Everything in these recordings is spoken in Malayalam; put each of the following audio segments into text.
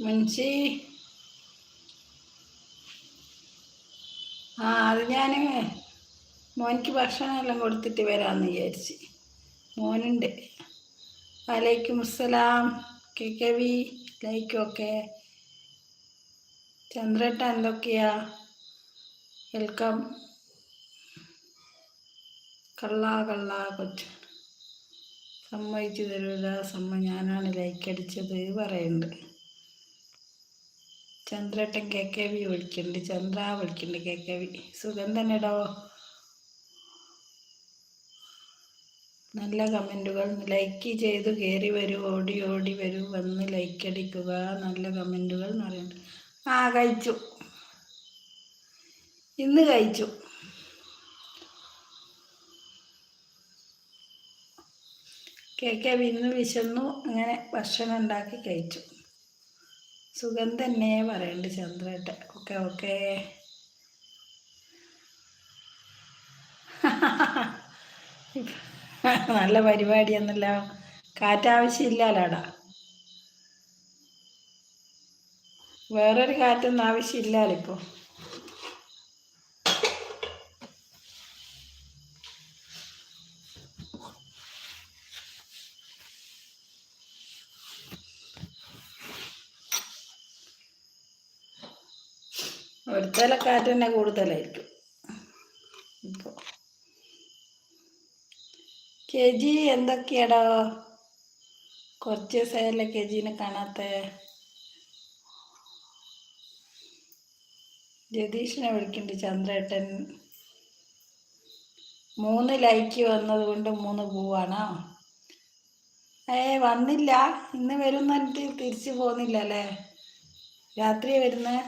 മുൻഷി. ആ അത് ഞാൻ മോനിക്ക് ഭക്ഷണം എല്ലാം കൊടുത്തിട്ട് വരാമെന്ന് വിചാരിച്ച്. മോനുണ്ട്. വലൈക്കും അസ്സലാം. കെ കെ വി ഒക്കെ. ചന്ദ്രട്ട എന്തൊക്കെയാ? വെൽക്കം. കള്ള കള്ള കൊച്ചു. സമ്മതിച്ചു തരൂല. സമ്മ ഞാനാണ് ലൈക്ക് അടിച്ചത് പറയുന്നുണ്ട് ചന്ദ്രേട്ടൻ കെ കെ വി വിളിക്കുന്നുണ്ട്. ചന്ദ്ര വിളിക്കുന്നുണ്ട് കെ കെ വി. സുഖം തന്നെടോ? നല്ല കമന്റുകൾ. ലൈക്ക് ചെയ്ത് കയറി വരൂ. ഓടി ഓടി വരൂ. വന്ന് ലൈക്ക് അടിക്കുക. നല്ല കമന്റുകൾ എന്ന് പറയുന്നുണ്ട്. ആ കഴിച്ചു. ഇന്ന് കഴിച്ചു. കെ കെ വി ഇന്ന് വിശന്നു. അങ്ങനെ ഭക്ഷണം ഉണ്ടാക്കി കഴിച്ചു. സുഖം തന്നെ പറയണ്ട് ചന്ദ്രേട്ട. Okay okay. നല്ല പരിപാടിയൊന്നുമില്ല കാറ്റാവശ്യമില്ലല്ലോടാ വേറൊരു കാറ്റൊന്നും ആവശ്യമില്ലല്ലോ ഒരുത്തല കാറ്റ് തന്നെ കൂടുതലായിരിക്കും. ഇപ്പോൾ കെ ജി എന്തൊക്കെയാടോ? കുറച്ച് ദിവസമായല്ലേ കെ ജീനെ കാണാത്ത? ജതീഷിനെ വിളിക്കുന്നുണ്ട് ചന്ദ്രേട്ടൻ. മൂന്ന് ലൈക്ക് വന്നത് കൊണ്ട് മൂന്ന് പൂവാണോ? ഏ വന്നില്ല. ഇന്ന് വരും എന്നിട്ട് തിരിച്ചു പോകുന്നില്ല അല്ലേ രാത്രി വരുന്നേ?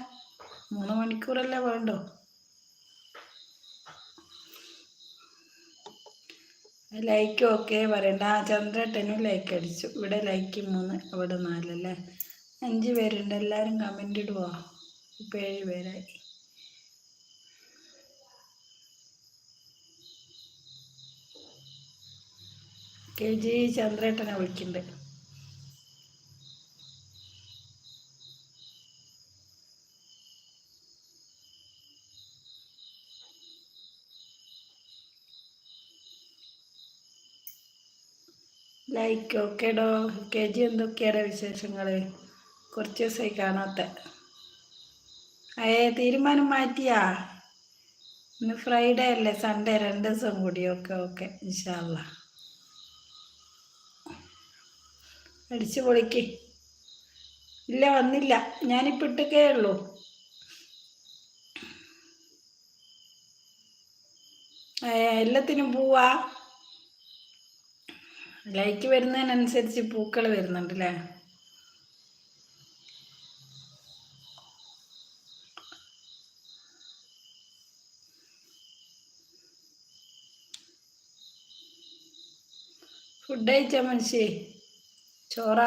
മൂന്ന് മണിക്കൂറല്ലേ വേണ്ടോ? ലൈക്ക് ഓക്കെ പറയണ്ട. ആ ചന്ദ്രേട്ടനും ലൈക്ക് അടിച്ചു. ഇവിടെ ലൈക്ക് മൂന്ന് അവിടെ നാലല്ലേ? അഞ്ച് പേരുണ്ട്. എല്ലാവരും കമന്റ് ഇടുവോ? ഇപ്പം ഏഴ് പേരായി. കെ ജി ചന്ദ്രേട്ടനെ വിളിക്കുന്നുണ്ട്. ഓക്കേടോ കെ ജി എന്തൊക്കെയാണ് വിശേഷങ്ങൾ കുറച്ച് ദിവസമായി കാണാത്ത. അയേ തീരുമാനം മാറ്റിയാ? ഇന്ന് ഫ്രൈഡേ അല്ലേ? സൺഡേ രണ്ട് ദിവസം കൂടി. Okay okay. ഇൻഷാല്ല അടിച്ചു പൊളിക്ക്. ഇല്ല വന്നില്ല. ഞാനിപ്പോൾ ഇട്ടൊക്കെ ഉള്ളൂ. എല്ലാത്തിനും പോവാ. ലൈക്ക് വരുന്നതിനനുസരിച്ച് പൂക്കൾ വരുന്നുണ്ട് അല്ലേ ഫുഡ് കഴിച്ച മനുഷ്യ? ചോറ?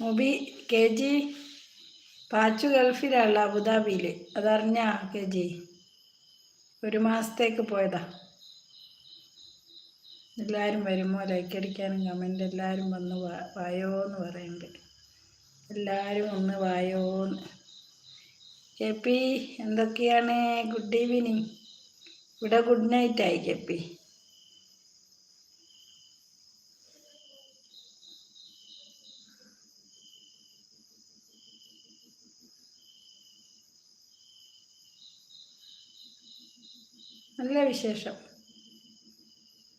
മൊബി കെ ജി? പാച്ചു ഗൾഫിലുള്ള അബുദാബിയിൽ അതറിഞ്ഞാ കെ ജി ഒരു മാസത്തേക്ക് പോയതാ. എല്ലാവരും വരുമോ? ലൈക്ക് അടിക്കാനും കമന്റ് എല്ലാവരും വന്ന് വായോ എന്ന് പറയുന്നുണ്ട് എല്ലാവരും ഒന്ന് വായോന്ന്. കെ പി എന്തൊക്കെയാണ്? ഗുഡ് ഈവനിങ് ഇവിടെ ഗുഡ് നൈറ്റ് ആയി കെ പി. നല്ല വിശേഷം.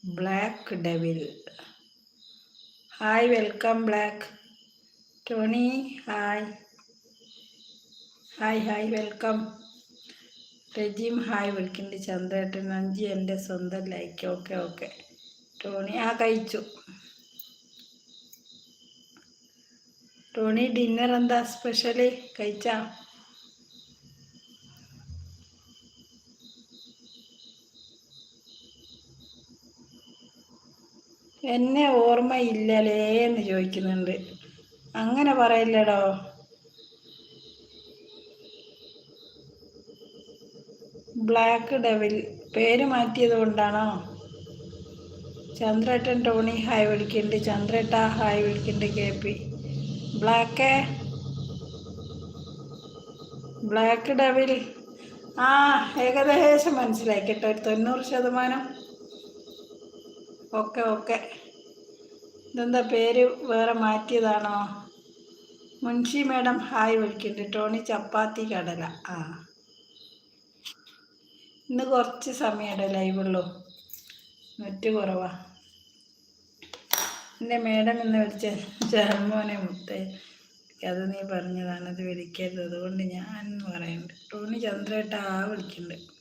Black devil. Hi welcome black. Tony hi. Hi hi welcome. Regime hi വിളിക്കുന്നുണ്ട്. ചന്ദ്രേട്ടൻ അഞ്ചി എന്റെ സ്വന്തം ലൈക്ക്. Okay okay. ടോണി ആ കഴിച്ചു. ടോണി ഡിന്നർ എന്താ സ്പെഷ്യൽ കഴിച്ചാ? എന്നെ ഓർമ്മയില്ലലേ എന്ന് ചോദിക്കുന്നുണ്ട്. അങ്ങനെ പറയില്ലടോ. ബ്ലാക്ക് ഡെവിൽ പേര് മാറ്റിയത് കൊണ്ടാണോ? ചന്ദ്രേട്ടൻ ടോണി ഹായ് വിളിക്കുന്നുണ്ട്. ചന്ദ്രേട്ട ഹായ് വിളിക്കുന്നുണ്ട് K P. Black black devil ആ ഏകദേശം മനസ്സിലായി കേട്ടോ. ഒരു തൊണ്ണൂറ് ശതമാനം ഓക്കെ ഓക്കെ. ഇതെന്താ പേര് വേറെ മാറ്റിയതാണോ? മുൻഷി മേഡം ഹായ് വിളിക്കുന്നുണ്ട്. ടോണി ചപ്പാത്തി കടല. ആ. ഇന്ന് കുറച്ച് സമയമുണ്ട് ലൈവുള്ളൂ? നെറ്റ് കുറവാ. എന്റെ മേഡം എന്ന് വിളിച്ച ജർമ്മോനെ മുത്തേ. അത് നീ പറഞ്ഞതാണ് അത് വിളിക്കരുത്. അതുകൊണ്ട് ഞാൻ പറയുന്നുണ്ട്. ടോണി ചന്ദ്രേട്ട ആ വിളിക്കുന്നുണ്ട്.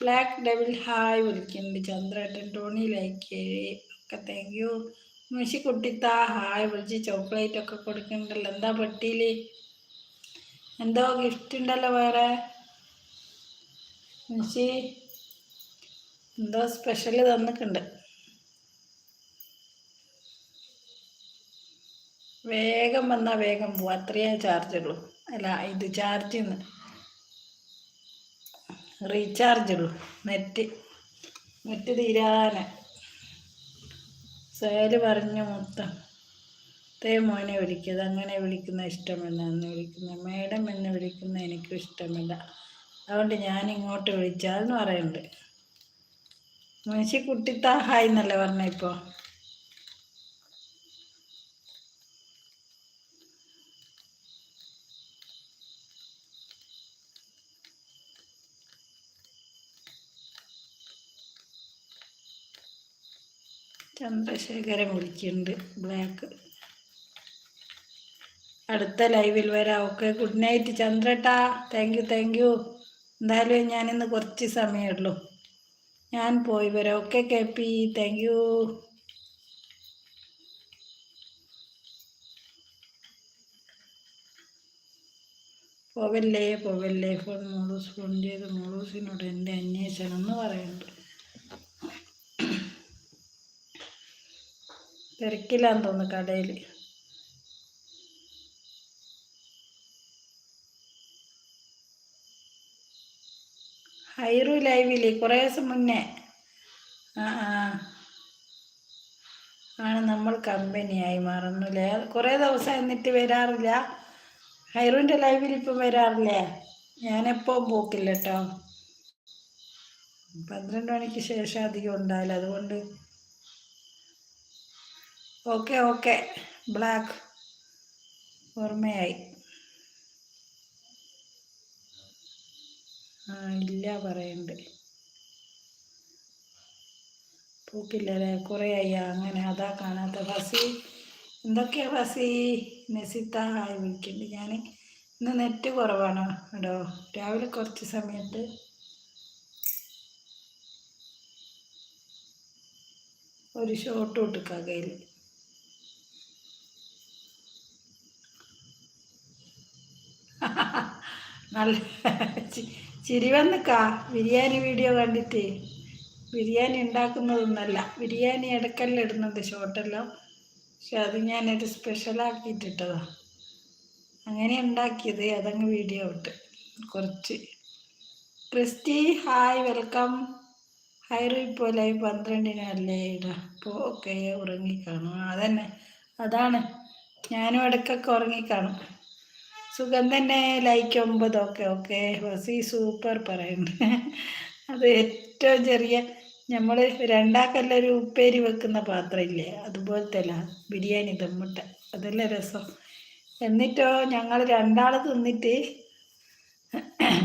ബ്ലാക്ക് ഡെവിൽ ഹായ് വിളിക്കുന്നുണ്ട് ചന്ദ്രേട്ടൻ ടോണി ലൈക്ക് ഒക്കെ താങ്ക് യു മുഷി കുട്ടിത്താ ഹായ് വിളിച്ച് ചോക്ലേറ്റ് ഒക്കെ കൊടുക്കുന്നുണ്ടല്ലോ എന്താ പെട്ടിയിൽ എന്തോ ഗിഫ്റ്റ് ഉണ്ടല്ലോ വേറെ. മുഷി എന്തോ സ്പെഷ്യൽ തന്നിട്ടുണ്ട്. വേഗം വന്നാൽ വേഗം പോവാം. അത്രയേ ചാർജ് ഉള്ളൂ. അല്ല ഇത് ചാർജ് റീചാർജ് ഉള്ളൂ നെറ്റ്. നെറ്റ് തീരാനെ. സേൽ പറഞ്ഞു മൊത്തം. തേ മോനെ വിളിക്കുന്നത് അങ്ങനെ വിളിക്കുന്ന ഇഷ്ടമല്ല എന്ന് വിളിക്കുന്ന. മേഡം എന്ന് വിളിക്കുന്ന എനിക്കും ഇഷ്ടമല്ല. അതുകൊണ്ട് ഞാൻ ഇങ്ങോട്ട് വിളിച്ചാന്ന് പറയുന്നുണ്ട്. മനുഷ്യ കുട്ടിത്താഹായി എന്നല്ലേ പറഞ്ഞ ഇപ്പോൾ ചന്ദ്രശേഖരൻ വിളിക്കുന്നുണ്ട്. ബ്ലാക്ക്. അടുത്ത ലൈവിൽ വരാം. Okay good night ചന്ദ്രട്ടാ. Thank you thank you എന്തായാലും ഞാനിന്ന് കുറച്ച് സമയമുള്ളൂ ഞാൻ പോയി വരാം. Okay K P. Thank you പോവല്ലേ പോവല്ലേ. ഫോൺ മോളൂസ് ഫോൺ ചെയ്ത് മോളൂസിനോട് എന്റെ അന്വേഷണം എന്ന് പറയുന്നുണ്ട്. തിരക്കില്ലാന്ന് തോന്നുന്നു കടയിൽ ഹൈറു ലൈവില്ലേ കുറേ ദിവസം മുന്നേ. ആ ആണ് നമ്മൾ കമ്പനിയായി മറന്നുല്ലേ? കുറേ ദിവസം എന്നിട്ട് വരാറില്ല. ഹൈറുവിന്റെ ലൈവിൽ ഇപ്പം വരാറില്ലേ? ഞാനെപ്പോൾ പോക്കില്ല കേട്ടോ പന്ത്രണ്ട് മണിക്ക് ശേഷം അധികം ഉണ്ടാവില്ല. അതുകൊണ്ട് ഓക്കെ ഓക്കെ. ബ്ലാക്ക്. ഓർമ്മയായി. ആ ഇല്ല പറയണ്ട്. പൂക്കില്ലല്ലേ? ആയി. അങ്ങനെ അതാ കാണാത്ത ഫസി. എന്തൊക്കെയാ ഫസി? നസിത്ത ആയി വിളിക്കുന്നുണ്ട് ഞാൻ ഇന്ന് നെറ്റ് കുറവാണ്? കേട്ടോ രാവിലെ കുറച്ച് സമയത്ത്. ഒരു ഷോട്ട് കൊടുക്കാം കയ്യിൽ നല്ല ചിരി വന്നിക്കാ. ബിരിയാണി വീഡിയോ കണ്ടിട്ട്. ബിരിയാണി ഉണ്ടാക്കുന്നതൊന്നല്ല. ബിരിയാണി ഇടയ്ക്കെല്ലാം ഇടുന്നത് ഷോട്ടെല്ലാം പക്ഷെ അത് ഞാനൊരു സ്പെഷ്യലാക്കിയിട്ടിട്ടതാ. അങ്ങനെ ഉണ്ടാക്കിയത് അതങ്ങ് വീഡിയോ ഇട്ട്. കുറച്ച്. Christy hi welcome. ഹൈറു ഇപ്പോൾ ലൈവ് പന്ത്രണ്ടിനല്ലേ ഇടാ. അപ്പോൾ ഓക്കെ ഉറങ്ങിക്കാണും അതന്നെ. അതാണ്. ഞാനും ഇടയ്ക്കൊക്കെ ഉറങ്ങിക്കാണും സുഖം തന്നെ ലൈക്ക് ഒമ്പത് ഓക്കെ ഓക്കെ വസി സൂപ്പർ പറയുന്നു. അത് ഏറ്റവും ചെറിയ നമ്മൾ രണ്ടാക്കല്ല ഒരു ഉപ്പേരി വെക്കുന്ന പാത്രം പാത്രമില്ലേ? അതുപോലത്തെ അല്ല ബിരിയാണി തമ്മുട്ട അതല്ല രസം. എന്നിട്ടോ ഞങ്ങൾ രണ്ടാൾ തിന്നിട്ട്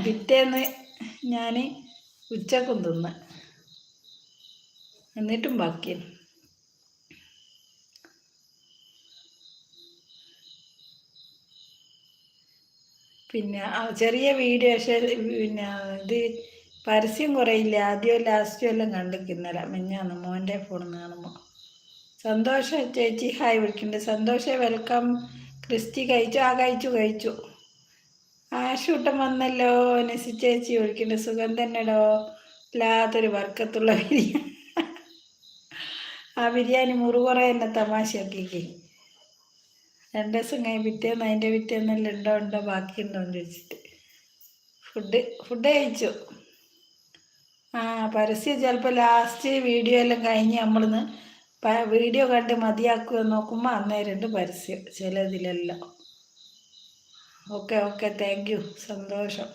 പിറ്റേന്ന് ഞാൻ ഉച്ചക്കും തിന്ന്. എന്നിട്ടും ബാക്കിയാണ് പിന്നെ ചെറിയ വീഡിയോ പിന്നെ ഇത് പരസ്യം കുറയില്ല. ആദ്യം ലാസ്റ്റും എല്ലാം കണ്ടിരിക്കുന്നില്ല മിഞ്ഞാന്ന് മോന്റെ നിന്ന് കാണുമ്പോൾ സന്തോഷ ചേച്ചി. ഹായ് വിളിക്കുന്നുണ്ട്. സന്തോഷ വെൽക്കം. ക്രിസ്റ്റി കഴിച്ചു. ആ കഴിച്ചു കഴിച്ചു. ആശൂട്ടം വന്നല്ലോ. നെസി ചേച്ചി വിളിക്കുന്നുണ്ട്. സുഖം തന്നെടോ. ഇല്ലാത്തൊരു വർക്കത്തുള്ള ബിരിയാണി. ആ ബിരിയാണി മുറുകുറേ എന്നെ തമാശയാക്കിക്ക് രണ്ട് ദിവസം കഴിഞ്ഞ് പിറ്റേന്ന് അതിന്റെ പിറ്റേന്നെല്ലാം ഉണ്ടോ ഉണ്ടോ ബാക്കിയുണ്ടോ എന്ന് ചോദിച്ചിട്ട്. ഫുഡ് ഫുഡ് കഴിച്ചു. ആ പരസ്യം ചിലപ്പോൾ ലാസ്റ്റ് വീഡിയോ എല്ലാം കഴിഞ്ഞ് നമ്മളിന്ന് വീഡിയോ കണ്ട് മതിയാക്കുക നോക്കുമ്പോൾ അന്നേരമുണ്ട് പരസ്യം ചിലതിലെല്ലാം. ഓക്കെ ഓക്കെ താങ്ക് യു സന്തോഷം.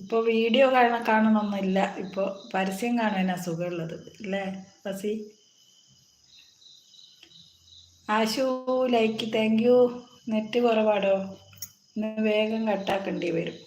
ഇപ്പോൾ വീഡിയോ കാണ കാണണമെന്നില്ല ഇപ്പോൾ പരസ്യം കാണാനാണ് സുഖമുള്ളത് അല്ലേ? ബസി ആശു ലൈക്ക് താങ്ക് യു നെറ്റ് കുറവാടോ? ഇന്ന് വേഗം കട്ടാക്കേണ്ടി വരും.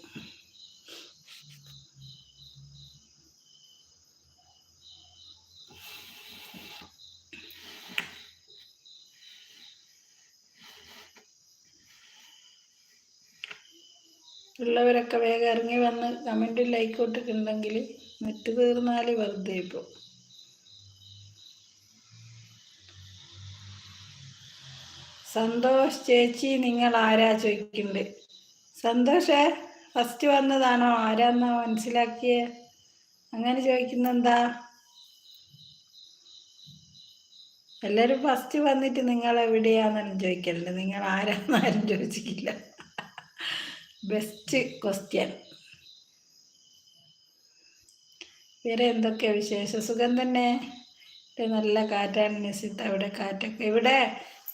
ഉള്ളവരൊക്കെ വേഗം ഇറങ്ങി വന്ന് കമന്റും ലൈക്ക് ഇട്ടിട്ടുണ്ടെങ്കിൽ നെറ്റ് തീർന്നാൽ വെറുതെ ഇപ്പോൾ സന്തോഷ് ചേച്ചി നിങ്ങൾ ആരാ ചോദിക്കുന്നുണ്ട് സന്തോഷേ ഫസ്റ്റ് വന്നതാണോ? ആരാന്നോ മനസ്സിലാക്കിയേ? അങ്ങനെ ചോദിക്കുന്നെന്താ? എല്ലാവരും ഫസ്റ്റ് വന്നിട്ട് നിങ്ങൾ എവിടെയാണെന്നും ചോദിക്കലുണ്ട് നിങ്ങൾ ആരാന്നാരും ചോദിച്ചിട്ടില്ല. ബെസ്റ്റ് ക്വസ്റ്റ്യൻ വേറെ എന്തൊക്കെ വിശേഷ? സുഖം തന്നെ? നല്ല കാറ്റാണ് നിസിത്ത്. അവിടെ കാറ്റൊക്കെ ഇവിടെ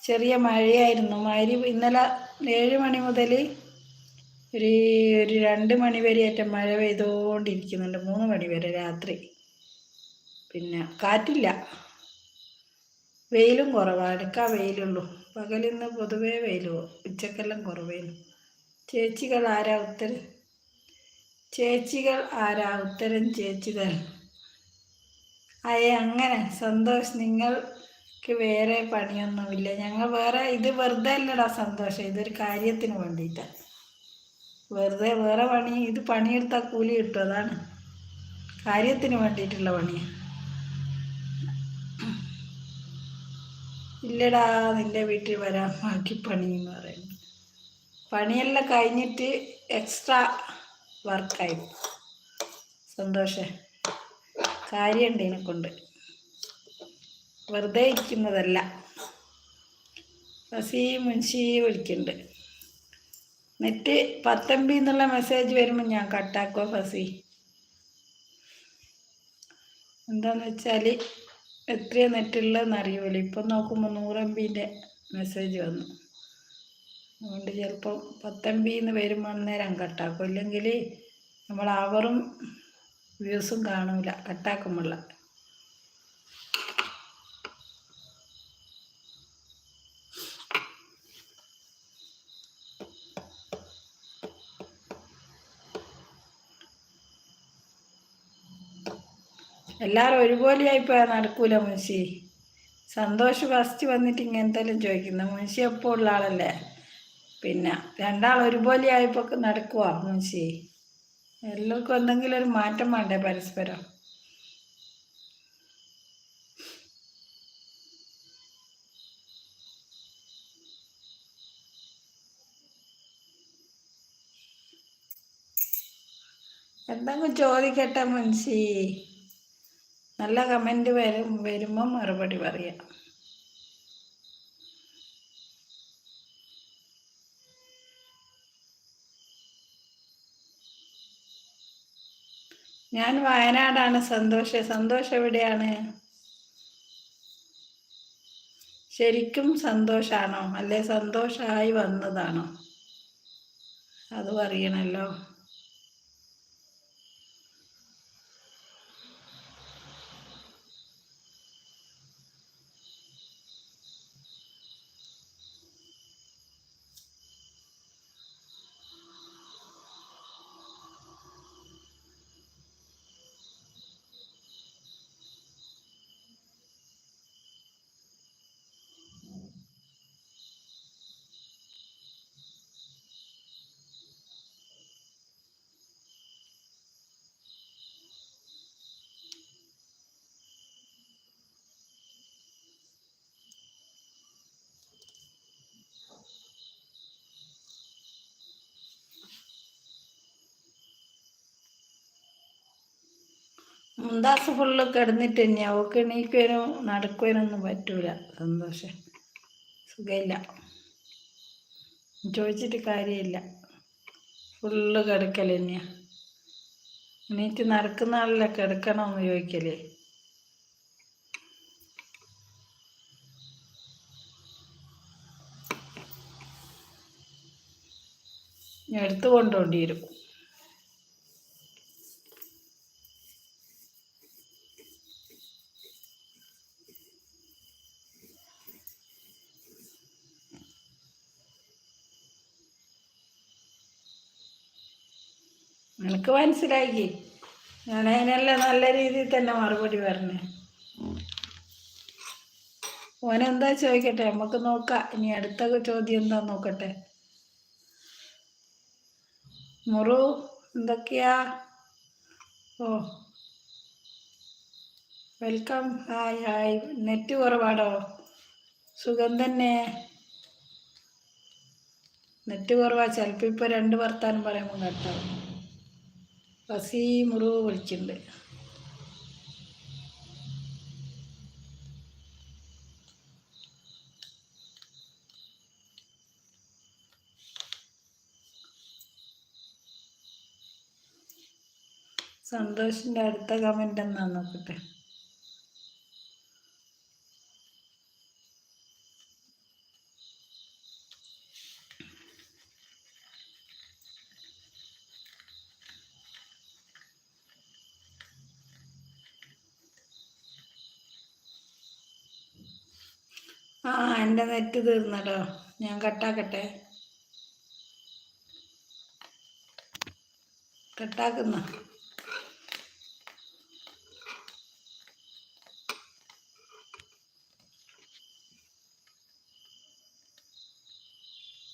ചെറിയ മഴയായിരുന്നു. മഴ ഇന്നലെ ഏഴ് മണി മുതൽ ഒരു ഒരു രണ്ട് മണി വരെയായിട്ട് മഴ പെയ്തുകൊണ്ടിരിക്കുന്നുണ്ട് മൂന്ന് മണി വരെ രാത്രി. പിന്നെ കാറ്റില്ല. വെയിലും കുറവാണ് എടുക്കാൻ വെയിലുള്ളൂ. പകലിന്ന് പൊതുവേ വെയിലോ. ഉച്ചക്കെല്ലാം കുറവേനു. ചേച്ചികൾ ആരാ ഉത്തരം? ചേച്ചികൾ ആരാ ഉത്തരം ചേച്ചികൾ? അയ അങ്ങനെ. സന്തോഷ് നിങ്ങൾക്ക് വേറെ പണിയൊന്നുമില്ല. ഞങ്ങൾ വേറെ ഇത് വെറുതെ അല്ലടാ സന്തോഷം. ഇതൊരു കാര്യത്തിന് വേണ്ടിയിട്ടാണ് വെറുതെ വേറെ പണി ഇത് പണിയെടുത്താൽ കൂലി കിട്ടും. അതാണ് കാര്യത്തിന് വേണ്ടിയിട്ടുള്ള പണിയാണ് ഇല്ലടാ നിന്റെ വീട്ടിൽ വരാൻ ബാക്കി പണി എന്ന് പറയുന്നത്. പണിയെല്ലാം കഴിഞ്ഞിട്ട് എക്സ്ട്രാ വർക്കായി സന്തോഷേ. കാര്യമുണ്ട് ഇതിനെക്കൊണ്ട്. വെറുതെ ഇരിക്കുന്നതല്ല ഫസി മുൻഷി വിളിക്കുന്നുണ്ട് നെറ്റ് പത്തമ്പി എന്നുള്ള മെസ്സേജ് വരുമ്പോൾ ഞാൻ കട്ടാക്കോ ഫസി എന്താന്ന് വെച്ചാൽ എത്രയോ നെറ്റുള്ളതെന്ന് അറിയുമല്ലോ ഇപ്പം നോക്കുമ്പോൾ നൂറ് എം ബിന്റെ മെസ്സേജ് വന്നു. അതുകൊണ്ട് ചിലപ്പോൾ പത്തെം എന്ന് വരുമ്പോൾ അന്നേരം കട്ടാക്കും ഇല്ലെങ്കിൽ നമ്മൾ അവറും വ്യൂസും കാണൂല. കട്ടാക്കുമ്പോൾ എല്ലാവരും ഒരുപോലെ ആയിപ്പോയാൽ നടക്കൂല മുൻഷി. സന്തോഷ് ഫസ്റ്റ് വന്നിട്ട് ഇങ്ങനത്തെല്ലാം ചോദിക്കുന്ന. മുൻഷി എപ്പോൾ ഉള്ള ആളല്ലേ? പിന്നെ രണ്ടാൾ ഒരുപോലെ ആയപ്പോൾ നടക്കുക മുൻഷി. എല്ലാവർക്കും എന്തെങ്കിലും ഒരു മാറ്റം വേണ്ടേ പരസ്പരം? എന്തെങ്കിലും ചോദിക്കട്ടെ മുൻഷി? നല്ല കമന്റ് വരും വരുമ്പോൾ മറുപടി പറയാം. ഞാൻ വയനാടാണ് സന്തോഷ. സന്തോഷം എവിടെയാണ്? ശരിക്കും സന്തോഷാണോ? അല്ലെ? സന്തോഷമായി വന്നതാണോ? അത് പറയണല്ലോ. മുന്താസ് ഫുള്ള് കിടന്നിട്ട് തന്നെ അവൾക്ക് എണീക്കാനോ നടക്കുവാനൊന്നും പറ്റൂല. സന്തോഷം. സുഖമില്ല. ചോദിച്ചിട്ട് കാര്യമില്ല. ഫുള്ള് കിടക്കൽ തന്നെയാ എണീറ്റ് നടക്കുന്ന ആളല്ല കിടക്കണമെന്ന് ചോദിക്കലേ. എടുത്തു കൊണ്ടുപോണ്ടി വരും മനസ്സിലാക്കി ഞാൻ അതിനെല്ലാം നല്ല രീതിയിൽ തന്നെ മറുപടി പറഞ്ഞു. ഓനെന്താ ചോദിക്കട്ടെ? നമുക്ക് നോക്കാം. ഇനി അടുത്ത ചോദ്യം എന്താ നോക്കട്ടെ? മുറു എന്തൊക്കെയാ? ഓ വെൽക്കം. Hi hi. നെറ്റ് കുറവാടോ? സുഖം തന്നെ. നെറ്റ് കുറവാ. ചിലപ്പോൾ ഇപ്പോൾ രണ്ട് വർത്താനം പറയുമ്പോൾ കേട്ടാവും. ഫസി മുറിവ് വിളിച്ചിട്ടുണ്ട്. സന്തോഷിന്റെ അടുത്ത കമന്റ് എന്നാ നോക്കട്ടെ. ആ എന്റെ നെറ്റ് തീർന്നടോ ഞാൻ കട്ടാക്കട്ടെ. കട്ടാക്കുന്ന?